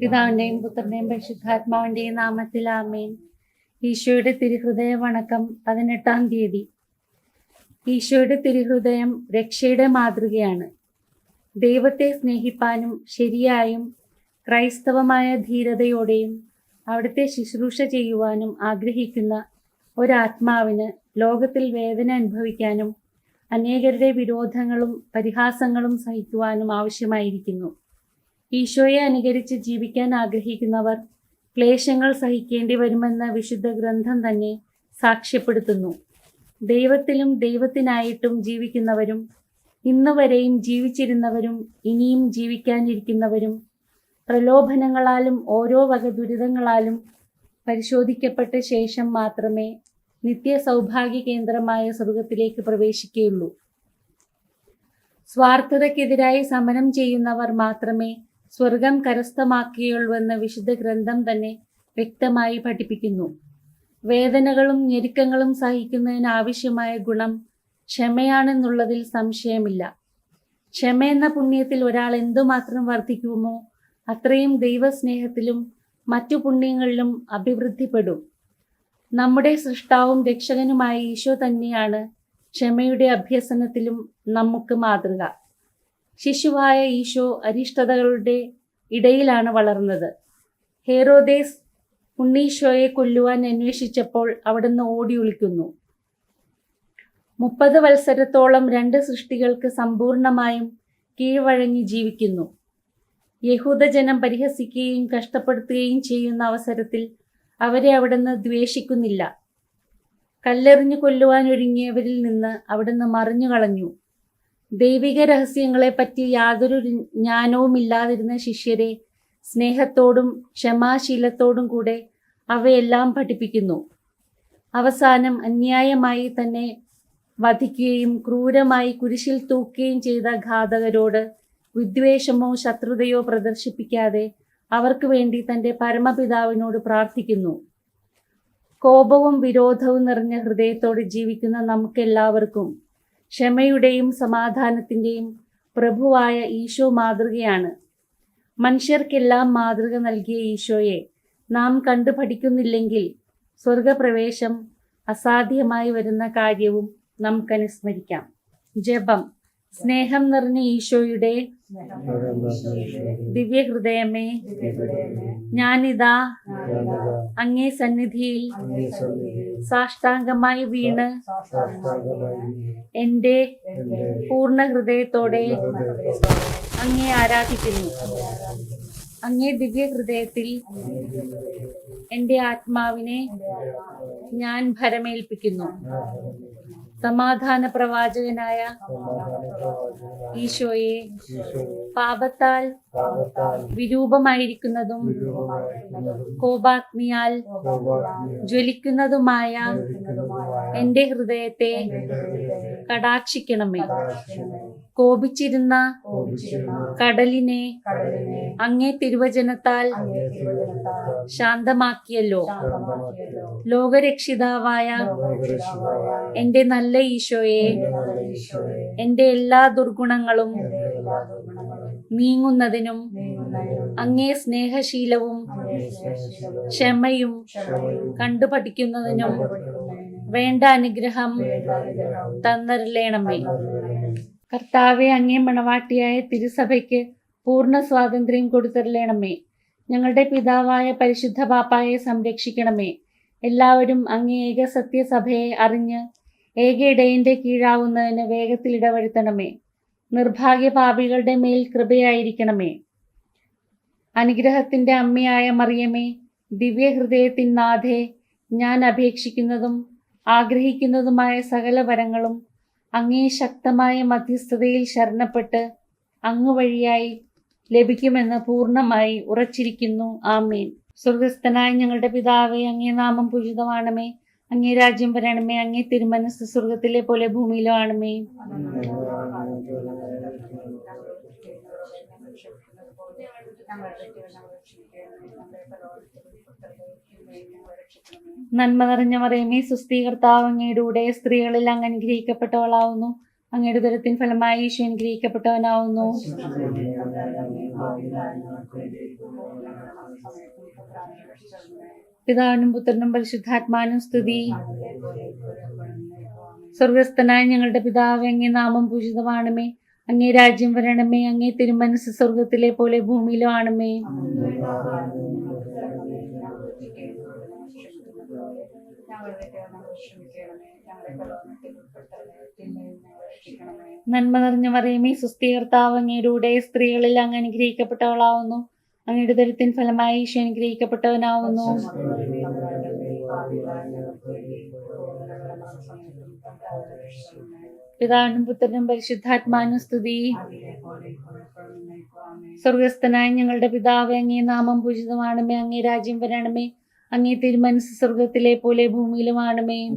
പിതാവിന്റെയും പുത്രന്റെയും പരിശുദ്ധാത്മാവിന്റെയും നാമത്തിൽ ആമേൻ. ഈശോയുടെ തിരുഹൃദയ വണക്കം പതിനെട്ടാം തീയതി. ഈശോയുടെ തിരുഹൃദയം രക്ഷയുടെ മാതൃകയാണ്. ദൈവത്തെ സ്നേഹിപ്പാനും ശരിയായും ക്രൈസ്തവമായ ധീരതയോടെയും അവിടുത്തെ ശുശ്രൂഷ ചെയ്യുവാനും ആഗ്രഹിക്കുന്ന ഒരാത്മാവിന് ലോകത്തിൽ വേദന അനുഭവിക്കാനും അനേകരുടെ വിരോധങ്ങളും പരിഹാസങ്ങളും സഹിക്കുവാനും ആവശ്യമായിരിക്കുന്നു. ഈശോയെ അനുകരിച്ച് ജീവിക്കാൻ ആഗ്രഹിക്കുന്നവർ ക്ലേശങ്ങൾ സഹിക്കേണ്ടി വരുമെന്ന വിശുദ്ധ ഗ്രന്ഥം തന്നെ സാക്ഷ്യപ്പെടുത്തുന്നു. ദൈവത്തിലും ദൈവത്തിനായിട്ടും ജീവിക്കുന്നവരും ഇന്നുവരെയും ജീവിച്ചിരുന്നവരും ഇനിയും ജീവിക്കാനിരിക്കുന്നവരും പ്രലോഭനങ്ങളാലും ഓരോ വക ദുരിതങ്ങളാലും പരിശോധിക്കപ്പെട്ട ശേഷം മാത്രമേ നിത്യ സൗഭാഗ്യ കേന്ദ്രമായ സ്വർഗത്തിലേക്ക് പ്രവേശിക്കുകയുള്ളൂ. സ്വാർത്ഥതയ്ക്കെതിരായി സമരം ചെയ്യുന്നവർ മാത്രമേ സ്വർഗം കരസ്ഥമാക്കുകയുള്ളൂവെന്ന് വിശുദ്ധ ഗ്രന്ഥം തന്നെ വ്യക്തമായി പഠിപ്പിക്കുന്നു. വേദനകളും ഞെരുക്കങ്ങളും സഹിക്കുന്നതിന് ആവശ്യമായ ഗുണം ക്ഷമയാണെന്നുള്ളതിൽ സംശയമില്ല. ക്ഷമ എന്ന പുണ്യത്തിൽ ഒരാൾ എന്തുമാത്രം വർദ്ധിക്കുമോ അത്രയും ദൈവസ്നേഹത്തിലും മറ്റു പുണ്യങ്ങളിലും അഭിവൃദ്ധിപ്പെടും. നമ്മുടെ സൃഷ്ടാവും രക്ഷകനുമായ ഈശോ തന്നെയാണ് ക്ഷമയുടെ അഭ്യസനത്തിലും നമുക്ക് മാതൃക. ശിശുവായ ഈശോ അരിഷ്ടതകളുടെ ഇടയിലാണ് വളർന്നത്. ഹേറോദേസ് ഉണ്ണീശോയെ കൊല്ലുവാൻ അന്വേഷിച്ചപ്പോൾ അവിടുന്ന് ഓടി ഒളിക്കുന്നു. മുപ്പത് വത്സരത്തോളം രണ്ട് സൃഷ്ടികൾക്ക് സമ്പൂർണമായും കീഴ്വഴങ്ങി ജീവിക്കുന്നു. യഹൂദജനം പരിഹസിക്കുകയും കഷ്ടപ്പെടുത്തുകയും ചെയ്യുന്ന അവസരത്തിൽ അവരെ അവിടുന്ന് ദ്വേഷിക്കുന്നില്ല. കല്ലെറിഞ്ഞു കൊല്ലുവാൻ ഒരുങ്ങിയവരിൽ നിന്ന് അവിടുന്ന് മറിഞ്ഞു കളഞ്ഞു. ദൈവിക രഹസ്യങ്ങളെപ്പറ്റി യാതൊരു ജ്ഞാനവുമില്ലാതിരുന്ന ശിഷ്യരെ സ്നേഹത്തോടും ക്ഷമാശീലത്തോടും കൂടെ അവയെല്ലാം പഠിപ്പിക്കുന്നു. അവസാനം അന്യായമായി തന്നെ വധിക്കുകയും ക്രൂരമായി കുരിശിൽ തൂക്കുകയും ചെയ്ത ഘാതകരോട് വിദ്വേഷമോ ശത്രുതയോ പ്രദർശിപ്പിക്കാതെ അവർക്ക് വേണ്ടി തന്റെ പരമപിതാവിനോട് പ്രാർത്ഥിക്കുന്നു. കോപവും വിരോധവും നിറഞ്ഞ ഹൃദയത്തോടെ ജീവിക്കുന്ന നമുക്കെല്ലാവർക്കും ക്ഷമയുടെയും സമാധാനത്തിന്റെയും പ്രഭുവായ ഈശോ മാതൃകയാണ്. മനുഷ്യർക്കെല്ലാം മാതൃക നൽകിയ ഈശോയെ നാം കണ്ടു പഠിക്കുന്നില്ലെങ്കിൽ സ്വർഗപ്രവേശം അസാധ്യമായി വരുന്ന കാര്യവും നമുക്കനുസ്മരിക്കാം. ജപം. സ്നേഹം നിറഞ്ഞ ഈശോയുടെ ദിവ്യഹൃദയമേ ഞാനിതാ അങ്ങേ സന്നിധിയിൽ സാഷ്ടാംഗമായി വീണ് എന്റെ പൂർണ ഹൃദയത്തോടെ അങ്ങേ ആരാധിക്കുന്നു. അങ്ങേ ദിവ്യഹൃദയത്തിൽ എന്റെ ആത്മാവിനെ ഞാൻ ഭരമേൽപ്പിക്കുന്നു. സമാധാന പ്രവാചകനായ ഈശോയെ പാപത്താൽ വിരൂപമായിരിക്കുന്നതും കോപാഗ്നിയാൽ ജ്വലിക്കുന്നതുമായ എന്റെ ഹൃദയത്തെ കടാക്ഷിക്കണമേ. കോപിച്ചിരുന്ന കടലിനെ അങ്ങേ തിരുവചനത്താൽ ശാന്തമാക്കിയല്ലോ. ലോകരക്ഷിതാവായ എന്റെ നല്ല ഈശോയെ എന്റെ എല്ലാ ദുർഗുണങ്ങളും നീങ്ങുന്നതിനും അങ്ങേ സ്നേഹശീലവും ക്ഷമയും കണ്ടുപഠിക്കുന്നതിനും വേണ്ട അനുഗ്രഹം തന്നരളയണമേ കർത്താവെ അങ്ങേ മണവാട്ടിയായ തിരുസഭയ്ക്ക് പൂർണ സ്വാതന്ത്ര്യം കൊടുത്തരളയണമേ ഞങ്ങളുടെ പിതാവായ പരിശുദ്ധ പാപ്പായെ സംരക്ഷിക്കണമേ. എല്ലാവരും അങ്ങേ ഏക സത്യസഭയെ അറിഞ്ഞ് ഏക ഇടയന്റെ കീഴാവുന്നതിന് വേഗത്തിൽ ഇടവരുത്തണമേ. നിർഭാഗ്യ പാപികളുടെ മേൽ കൃപയായിരിക്കണമേ. അനുഗ്രഹത്തിന്റെ അമ്മയായ മറിയമേ ദിവ്യഹൃദയത്തിൻ നാഥേ ഞാൻ അപേക്ഷിക്കുന്നതും ആഗ്രഹിക്കുന്നതുമായ സകല വരങ്ങളും അങ്ങേ ശക്തമായ മധ്യസ്ഥതയിൽ ശരണപ്പെട്ട് അങ്ങ് വഴിയായി ലഭിക്കുമെന്ന് പൂർണമായി ഉറച്ചിരിക്കുന്നു. ആമേൻ. സ്വർഗസ്ഥനായ ഞങ്ങളുടെ പിതാവേ അങ്ങേ നാമം പൂജിതമാണമേ. അങ്ങേ രാജ്യം വരണമേ. അങ്ങേ തിരുമനസ് സ്വർഗത്തിലെ പോലെ ഭൂമിയിലോ ആണമേ. നന്മ നിറഞ്ഞ മറിയമേ സുസ്ഥീകർത്താവ് അങ്ങയുടെ സ്ത്രീകളിൽ അങ്ങ് അനുഗ്രഹിക്കപ്പെട്ടവളാവുന്നു. അങ്ങയുടെ ദുരത്തിൻ ഫലമായി ഈശോ അനുഗ്രഹിക്കപ്പെട്ടവനാവുന്നു. പിതാവിനും പുത്രനും പരിശുദ്ധാത്മാനും സ്തുതി. സ്വർഗസ്ഥനായ ഞങ്ങളുടെ പിതാവ് അങ്ങേ നാമം പൂജിതമാണമേ. അങ്ങേ രാജ്യം വരണമേ. അങ്ങേ തിരുമനസ് സ്വർഗത്തിലെ പോലെ ഭൂമിയിലും ആണമേ. നന്മ നിറഞ്ഞ മറിയമേ സുസ്ഥീകർത്താവ് അങ്ങയുടെ സ്ത്രീകളിൽ അങ്ങ് അനുഗ്രഹിക്കപ്പെട്ടവളാവുന്നു. അങ്ങയുടെ ദരിത്തിൻ ഫലമായി ഈശോ അനുഗ്രഹിക്കപ്പെട്ടവനാവുന്നു. പിതാവിനും പുത്രനും പരിശുദ്ധാത്മാനും സ്തുതി. സ്വർഗസ്ഥനായ ഞങ്ങളുടെ പിതാവ് അങ്ങേ നാമം പൂജിതമാണമേ അങ്ങേ രാജ്യം വരണമേ. അങ്ങേ തിരുമനസ് സ്വർഗത്തിലെ പോലെ ഭൂമിയിലുമാണമേ.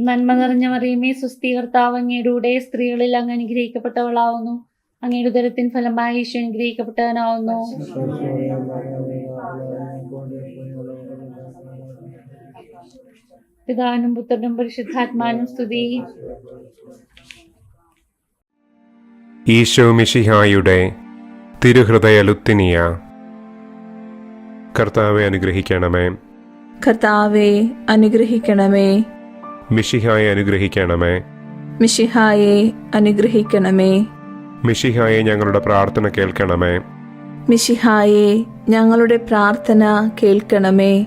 നന്മ നിറഞ്ഞ മറിയമേ സുസ്ഥീകർത്താവ് അങ്ങയുടെ സ്ത്രീകളിൽ അങ്ങ് അനുഗ്രഹിക്കപ്പെട്ടവളാവുന്നു. അങ്ങയുടെ ഉദരത്തിൻ ഫലമായി ഈശോ അനുഗ്രഹിക്കപ്പെട്ടവനാവുന്നു. പിതാവിനും പുത്രനും പരിശുദ്ധാത്മാനും സ്തുതി. ഈശോ മിഷിഹായുടെ തിരുഹൃദയ ലുത്തിനിയ. കർത്താവെ അനുഗ്രഹിക്കണമേ. കർത്താവെ അനുഗ്രഹിക്കണമേ. മിഷിഹായെ അനുഗ്രഹിക്കണമേ. മിഷിഹായെ അനുഗ്രഹിക്കണമേ. മിഷിഹായെ ഞങ്ങളുടെ പ്രാർത്ഥന കേൾക്കണമേ. മിഷിഹായെ ഞങ്ങളുടെ പ്രാർത്ഥന കേൾക്കണമേ.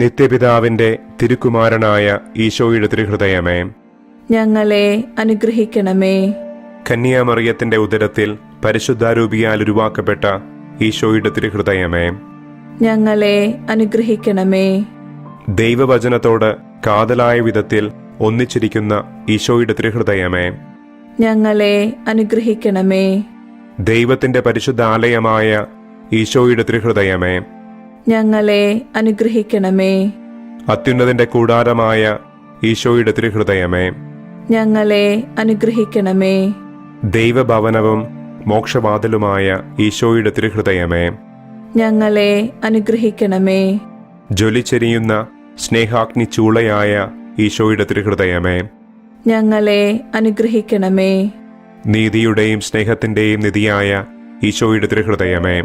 നിത്യപിതാവിന്റെ തിരുക്കുമാരനായ ഈശോയുടെ തിരുഹൃദയമേ. ഞങ്ങളെ അനുഗ്രഹിക്കണമേ. കന്യാമറിയത്തിന്റെ ഉദരത്തിൽ പരിശുദ്ധാരൂപിയാൽ ഉരുവാക്കപ്പെട്ട ഈശോയുടെ തിരുഹൃദയമേ. ഞങ്ങളെ അനുഗ്രഹിക്കണമേ. ദൈവവചനത്തോട് കാതലായ വിധത്തിൽ ഒന്നിച്ചിരിക്കുന്ന ഈശോയുടെ തിരുഹൃദയമേ. ഞങ്ങളെ അനുഗ്രഹിക്കണമേ. ദൈവത്തിന്റെ പരിശുദ്ധ ആലയമായ ഈശോയുടെ തിരുഹൃദയമേ. ഞങ്ങളെ അനുഗ്രഹിക്കണമേ. അത്യുന്നതിന്റെ കൂടാരമായ ഈശോയുടെ തിരുഹൃദയമേ. ഞങ്ങളെ അനുഗ്രഹിക്കണമേ. ദൈവഭവനവും മോക്ഷവാതിലുമായ ഈശോയുടെ തിരുഹൃദയമേ. ഞങ്ങളെ അനുഗ്രഹിക്കണമേ. ജ്വലിച്ചെരിയുന്ന സ്നേഹാഗ്നി ചൂളയായ ഈശോയുടെ തിരുഹൃദയമേ. ഞങ്ങളെ അനുഗ്രഹിക്കണമേ. നീതിയുടെയും സ്നേഹത്തിന്റെയും നിധിയായ ഈശോയുടെ തിരുഹൃദയമേ.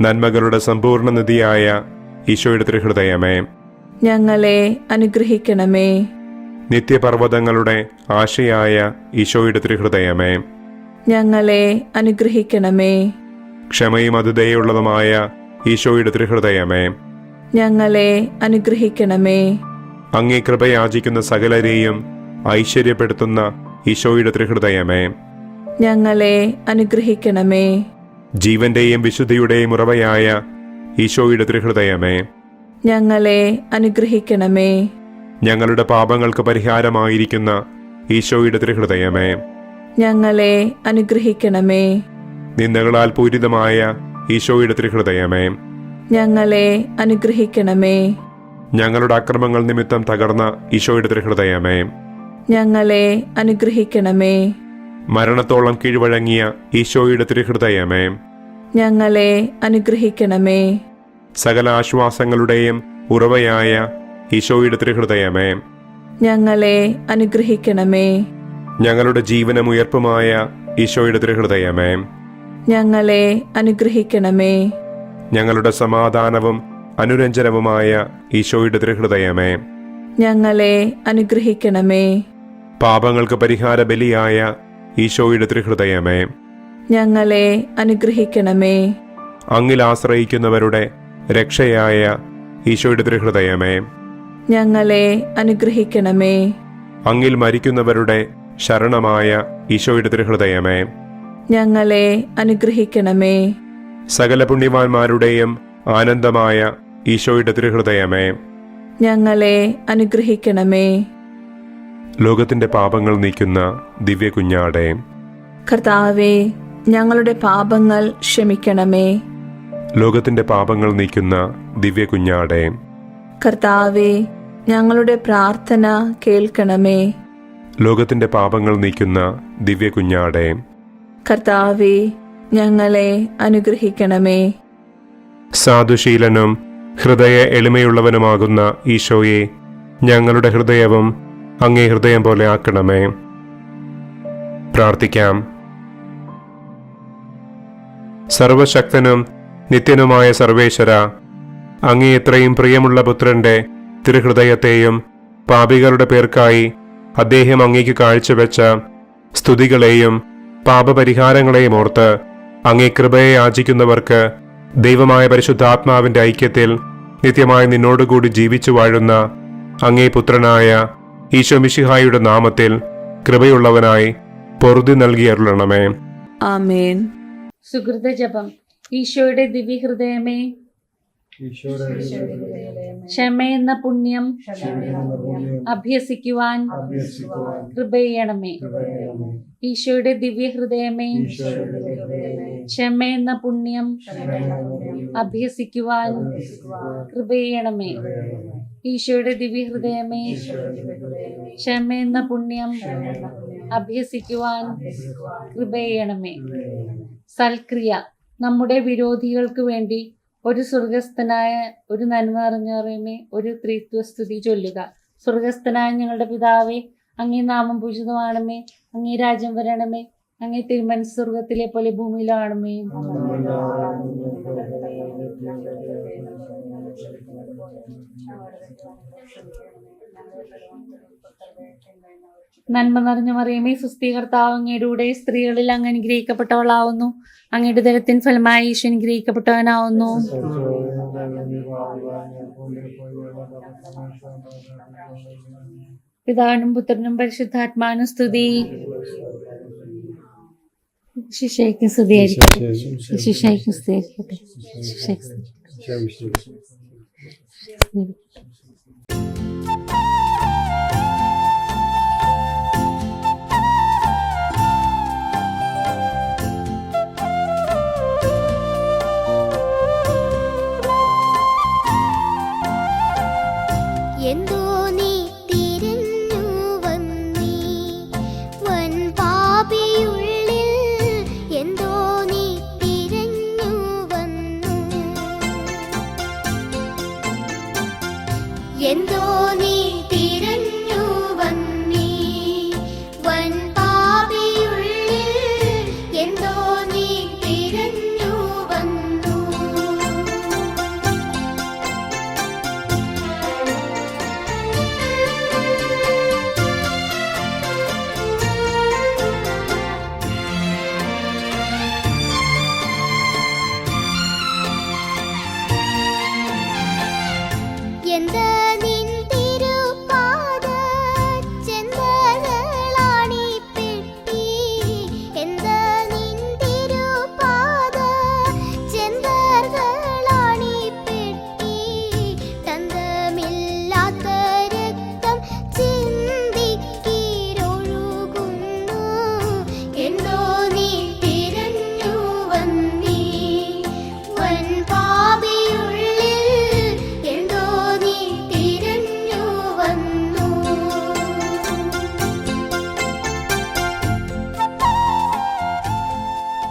നന്മകളുടെ സമ്പൂർണ നിധിയായ ഈശോയുടെ ത്രിഹൃദയമേ. ഞങ്ങളെ അനുഗ്രഹിക്കണമേ. നിത്യപർവതങ്ങളുടെ ആശയായ ഈശോയുടെ ത്രിഹൃദയമേ. ഞങ്ങളെ അനുഗ്രഹിക്കണമേ. ക്ഷമയും അതിഥേയുള്ളതുമായ ഈശോയുടെ ത്രിഹൃദയമേ. ഞങ്ങളെ അനുഗ്രഹിക്കണമേ. അങ്ങേ കൃപയാചിക്കുന്ന സകലരെയും ഐശ്വര്യപ്പെടുത്തുന്ന ഈശോയുടെ ത്രിഹൃദയമേ. ഞങ്ങളെ അനുഗ്രഹിക്കണമേ. ജീവന്റെയും വിശുദ്ധിയുടെയും ഉറവയായ ഈശോയുടെ തിരുഹൃദയമേ. ഞങ്ങളെ അനുഗ്രഹിക്കണമേ. ഞങ്ങളുടെ പാപങ്ങൾക്ക് പരിഹാരമായിരിക്കുന്ന ഈശോയുടെ തിരുഹൃദയമേ. ഞങ്ങളെ അനുഗ്രഹിക്കണമേ. നിന്ദകളാൽ പൂരിതമായ ഈശോയുടെ തിരുഹൃദയമേ. ഞങ്ങളെ അനുഗ്രഹിക്കണമേ. ഞങ്ങളുടെ അക്രമങ്ങൾ നിമിത്തം തകർന്ന ഈശോയുടെ തിരുഹൃദയമേ. ഞങ്ങളെ അനുഗ്രഹിക്കണമേ. മരണത്തോളം കീഴ്വഴങ്ങിയ ഈശോയുടെ തിരുഹൃദയമേ. ഞങ്ങളെ അനുഗ്രഹിക്കണമേ. സകല ആശ്വാസങ്ങളുടെയും ഉറവയായ ഈശോയുടെ തിരുഹൃദയമേ. ഞങ്ങളെ അനുഗ്രഹിക്കണമേ. ഞങ്ങളുടെ ജീവനമുയർപ്പുമായ ഈശോയുടെ തിരുഹൃദയമേ. ഞങ്ങളെ അനുഗ്രഹിക്കണമേ. ഞങ്ങളുടെ സമാധാനവും അനുരഞ്ജനവുമായ ഈശോയുടെ തിരുഹൃദയമേ. ഞങ്ങളെ അനുഗ്രഹിക്കണമേ. പാപങ്ങൾക്ക് പരിഹാര ബലിയായ ഈശോയുടെ ത്രിഹൃദയമേ. ഞങ്ങളെ അനുഗ്രഹിക്കണമേ. അങ്ങിൽ ആശ്രയിക്കുന്നവരുടെ രക്ഷയായ ഈശോയുടെ ത്രിഹൃദയമേ. ഞങ്ങളെ അനുഗ്രഹിക്കണമേ. അങ്ങിൽ മരിക്കുന്നവരുടെ ശരണമായ ഈശോയുടെ ത്രിഹൃദയമേ. ഞങ്ങളെ അനുഗ്രഹിക്കണമേ. സകല പുണ്യവാന്മാരുടെയും ആനന്ദമായ ഈശോയുടെ ത്രിഹൃദയമേ. ഞങ്ങളെ അനുഗ്രഹിക്കണമേ. ലോകത്തിന്റെ പാപങ്ങൾ നീക്കുന്ന ദിവ്യ കുഞ്ഞാടെ കർത്താവേ ഞങ്ങളുടെ പാപങ്ങൾ ക്ഷമിക്കണമേ. ലോകത്തിന്റെ പാപങ്ങൾ നീക്കുന്ന ദിവ്യ കുഞ്ഞാടെ കർത്താവേ ഞങ്ങളുടെ പ്രാർത്ഥന കേൾക്കണമേ. ലോകത്തിന്റെ പാപങ്ങൾ നീക്കുന്ന ദിവ്യ കുഞ്ഞാടെ കർത്താവേ ഞങ്ങളെ അനുഗ്രഹിക്കണമേ. സാധുശീലനും ഹൃദയ എളിമയുള്ളവനുമാകുന്ന ഈശോയെ ഞങ്ങളുടെ ഹൃദയവും അങ്ങേ ഹൃദയം പോലെ ആക്കണമേ. പ്രാർത്ഥിക്കാം. സർവശക്തനും നിത്യനുമായ സർവേശ്വര അങ്ങേ ഇത്രയും പ്രിയമുള്ള പുത്രന്റെ തിരുഹൃദയത്തെയും പാപികളുടെ പേർക്കായി അദ്ദേഹം അങ്ങേക്ക് കാഴ്ചവെച്ച സ്തുതികളെയും പാപപരിഹാരങ്ങളെയും ഓർത്ത് അങ്ങേ കൃപയെ ആചിക്കുന്നവർക്ക് ദൈവമായ പരിശുദ്ധാത്മാവിന്റെ ഐക്യത്തിൽ നിത്യമായി നിന്നോടുകൂടി ജീവിച്ചു വാഴുന്ന അങ്ങേ പുത്രനായ ഈശോ മിശിഹായുടെ നാമത്തിൽ കൃപയുള്ളവനായി പൊറുതി നൽകിയരുളണമേ ആമേൻ. സുഹൃത ജപം. ഈശോയുടെ ദിവ്യഹൃദയമേ. ക്ഷമയെന്ന പുണ്യം അഭ്യസിക്കുവാൻ കൃപയണമേ. ഈശോയുടെ ദിവ്യഹൃദയമേ. ക്ഷമയെന്ന പുണ്യം അഭ്യസിക്കുവാൻ കൃപയണമേ. ഈശോയുടെ ദിവ്യഹൃദയമേ ക്ഷമയെന്ന പുണ്യം അഭ്യസിക്കുവാൻ കൃപയണമേ. സൽക്രിയ നമ്മുടെ വിരോധികൾക്ക് വേണ്ടി ഒരു സ്വർഗസ്ഥനായ ഒരു നന്മ അറിഞ്ഞറിയമേ ഒരു ത്രിത്വസ്തുതി ചൊല്ലുക. സ്വർഗസ്ഥനായ ഞങ്ങളുടെ പിതാവേ അങ്ങേ നാമം പൂജിതമാണമേ അങ്ങേ രാജ്യം വരണമേ അങ്ങേ തിരുമൻ സ്വർഗത്തിലെ പോലെ ഭൂമിയിലാണമേ. നന്മ നിറഞ്ഞ മറിയമേ സുസ്ഥീകർത്താവ് അങ്ങയുടെ സ്ത്രീകളിൽ അങ്ങ് അനുഗ്രഹിക്കപ്പെട്ടവളാവുന്നു. അങ്ങയുടെ ദരത്തിൻ ഫലമായി ഈശോ അനുഗ്രഹിക്കപ്പെട്ടവനാവുന്നു. പിതാവിനും പുത്രനും പരിശുദ്ധാത്മാനും സ്തുതി. ശിശയ്ക്കും സ്തുതിയായിരിക്കട്ടെ ശിശയ്ക്കും സ്തുതിയായിരിക്കട്ടെ സ്തുതി.